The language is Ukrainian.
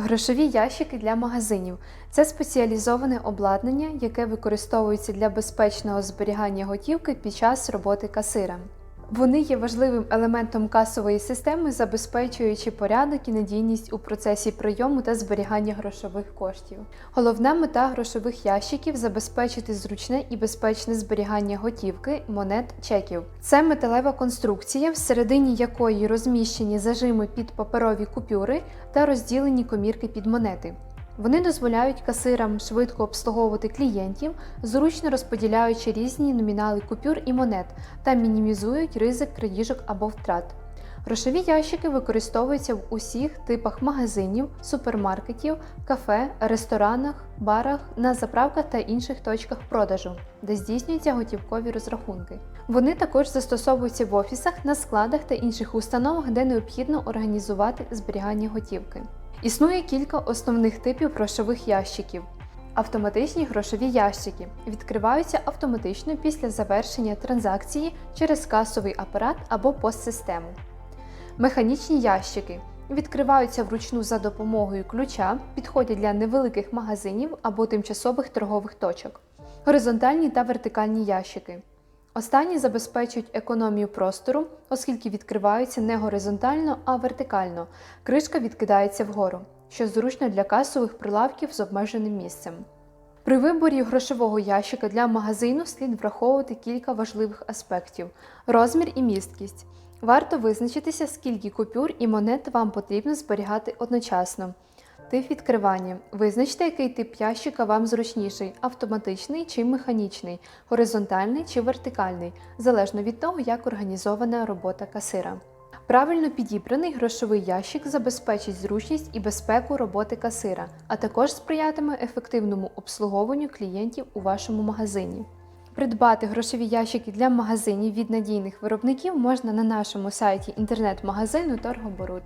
Грошові ящики для магазинів це спеціалізоване обладнання, яке використовується для безпечного зберігання готівки під час роботи касира. Вони є важливим елементом касової системи, забезпечуючи порядок і надійність у процесі прийому та зберігання грошових коштів. Головна мета грошових ящиків забезпечити зручне і безпечне зберігання готівки, монет, чеків. Це металева конструкція, всередині якої розміщені зажими під паперові купюри та розділені комірки під монети. Вони дозволяють касирам швидко обслуговувати клієнтів, зручно розподіляючи різні номінали купюр і монет та мінімізують ризик крадіжок або втрат. Грошові ящики використовуються в усіх типах магазинів, супермаркетів, кафе, ресторанах, барах, на заправках та інших точках продажу, де здійснюються готівкові розрахунки. Вони також застосовуються в офісах, на складах та інших установах, де необхідно організувати зберігання готівки. Існує кілька основних типів грошових ящиків. Автоматичні грошові ящики відкриваються автоматично після завершення транзакції через касовий апарат або постсистему. Механічні ящики відкриваються вручну за допомогою ключа, підходять для невеликих магазинів або тимчасових торгових точок. Горизонтальні та вертикальні ящики. Останні забезпечують економію простору, оскільки відкриваються не горизонтально, а вертикально. Кришка відкидається вгору, що зручно для касових прилавків з обмеженим місцем. При виборі грошового ящика для магазину слід враховувати кілька важливих аспектів: розмір і місткість. Варто визначитися, скільки купюр і монет вам потрібно зберігати одночасно. Тип відкривання. Визначте, який тип ящика вам зручніший автоматичний чи механічний, горизонтальний чи вертикальний, залежно від того, як організована робота касира. Правильно підібраний грошовий ящик забезпечить зручність і безпеку роботи касира, а також сприятиме ефективному обслуговуванню клієнтів у вашому магазині. Придбати грошові ящики для магазинів від надійних виробників можна на нашому сайті інтернет-магазину Торгоборуд.